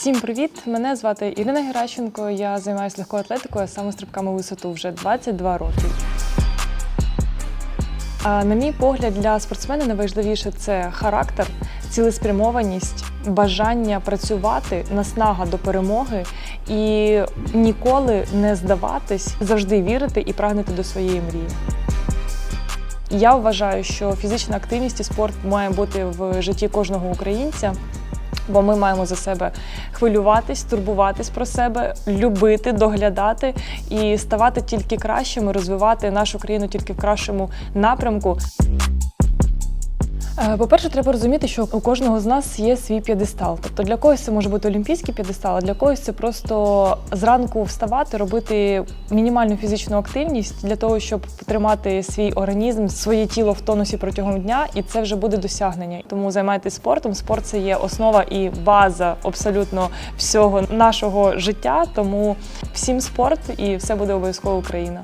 Всім привіт! Мене звати Ірина Геращенко. Я займаюся легкою атлетикою, саме стрибками у висоту вже 22 роки. А, На мій погляд, для спортсмена найважливіше це характер, цілеспрямованість, бажання працювати, наснага до перемоги і ніколи не здаватись, завжди вірити і прагнути до своєї мрії. Я вважаю, що фізична активність і спорт має бути в житті кожного українця. Бо ми маємо за себе хвилюватись, турбуватись про себе, любити, доглядати і ставати тільки кращими, розвивати нашу країну тільки в кращому напрямку. Е, По-перше, треба розуміти, що у кожного з нас є свій п'єдестал. Тобто для когось це може бути олімпійський п'єдестал, а для когось це просто зранку вставати, робити мінімальну фізичну активність для того, щоб тримати свій організм, своє тіло в тонусі протягом дня, і це вже буде досягнення. Тому займайтесь спортом. Спорт це є основа і база абсолютно всього нашого життя. Тому всім спорт і все буде обов'язково Україна.